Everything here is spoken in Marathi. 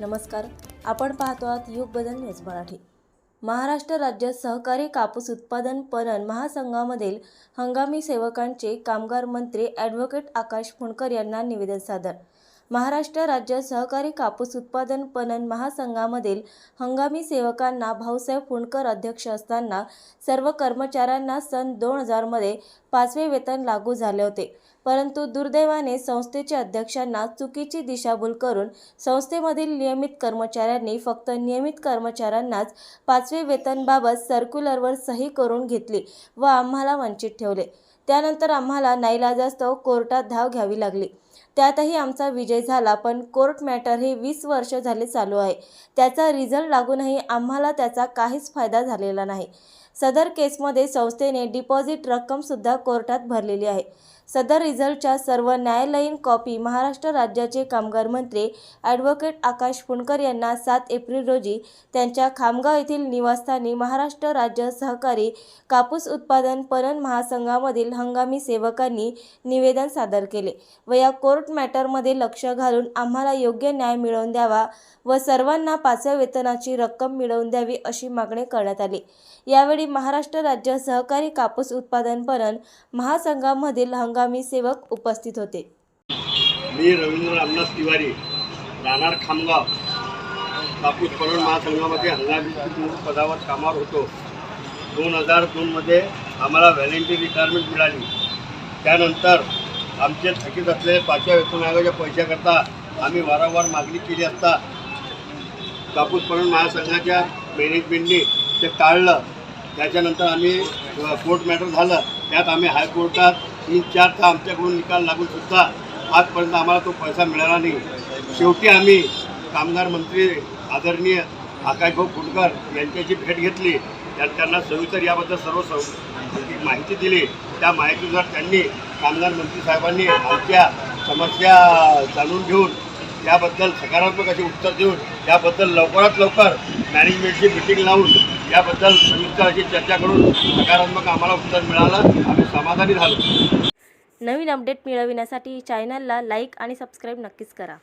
नमस्कार. आपण पाहतो आहात युग बदल न्यूज मराठी. महाराष्ट्र राज्य सहकारी कापूस उत्पादन पणन महासंघामधील हंगामी सेवकांचे कामगार मंत्री ॲडव्होकेट आकाश फुंडकर यांना निवेदन सादर महाराष्ट्र राज्य सहकारी कापूस उत्पादन पणन महासंघामधील हंगामी सेवकांना भाऊसाहेब फुंडकर अध्यक्ष असताना सर्व कर्मचाऱ्यांना सन दोन हजारमध्ये पाचवे वेतन लागू झाले होते. परंतु दुर्दैवाने संस्थेच्या अध्यक्षांना चुकीची दिशाभूल करून संस्थेमधील नियमित कर्मचाऱ्यांनी फक्त नियमित कर्मचाऱ्यांनाच पाचवे वेतनबाबत सर्क्युलरवर सही करून घेतली व आम्हाला वंचित ठेवले. त्यानंतर आम्हाला नाईलाजास्तव कोर्टात धाव घ्यावी लागली. त्यातही आमचा विजय झाला पण कोर्ट मॅटर हे वीस वर्ष झाले चालू आहे. त्याचा रिझल्ट लागूनही आम्हाला त्याचा काहीच फायदा झालेला नाही. सदर केसमध्ये संस्थेने डिपॉझिट रक्कमसुद्धा कोर्टात भरलेली आहे. सदर रिझल्टच्या सर्व न्यायालयीन कॉपी महाराष्ट्र राज्याचे कामगार मंत्री ॲडव्होकेट आकाश फुंडकर यांना सात एप्रिल रोजी त्यांच्या खामगाव येथील निवासस्थानी महाराष्ट्र राज्य सहकारी कापूस उत्पादन पणन महासंघामधील हंगामी सेवकांनी निवेदन सादर केले व या कोर्ट मॅटरमध्ये लक्ष घालून आम्हाला योग्य न्याय मिळवून द्यावा व सर्वांना पाचव्या वेतनाची रक्कम मिळवून द्यावी अशी मागणी करण्यात आली. यावेळी महाराष्ट्र राज्य सहकारी कापूस उत्पादन पणन महासंघामधील हंगामी हंगामी सेवक उपस्थित होते. मी रवींद्र रामनाथ तिवारी राहणार खामगाव. कापूस पणन महासंघामध्ये हंगामी पदावर कामावर होतो. दोन हजार दोनमध्ये आम्हाला व्हॅलेंटी रिटायरमेंट मिळाली. त्यानंतर आमचे थकीत असलेले पाचव्या वेतन आयोगाच्या पैशाकरता आम्ही वारंवार मागणी केली असता कापूस पणन महासंघाच्या मॅनेजमेंटने ते टाळलं. त्याच्यानंतर आम्ही कोर्ट मॅटर झालं. त्यात आम्ही हायकोर्टात तीन चारचा आमच्याकडून निकाल लागून सुद्धा आजपर्यंत आम्हाला तो पैसा मिळाला नाही. शेवटी आम्ही कामगार मंत्री आदरणीय आकाशभाऊ फुटकर यांच्याशी भेट घेतली. त्या त्यांना सविस्तर याबद्दल सर्व सव माहिती दिली. त्या माहितीनुसार त्यांनी कामगार मंत्री साहेबांनी आमच्या समस्या जाणून घेऊन याबद्दल सकारात्मक असे उत्तर देऊन याबद्दल लवकरात लवकर मॅनेजमेंटची मिटिंग लावून याबद्दल संयुक्त अशी चर्चा करून सकारात्मक आम्हाला उत्तर मिळालं आम्ही समाधानी झालो. नवीन अपडेट मिळविण्यासाठी चॅनलला लाईक आणि सबस्क्राईब नक्कीच करा.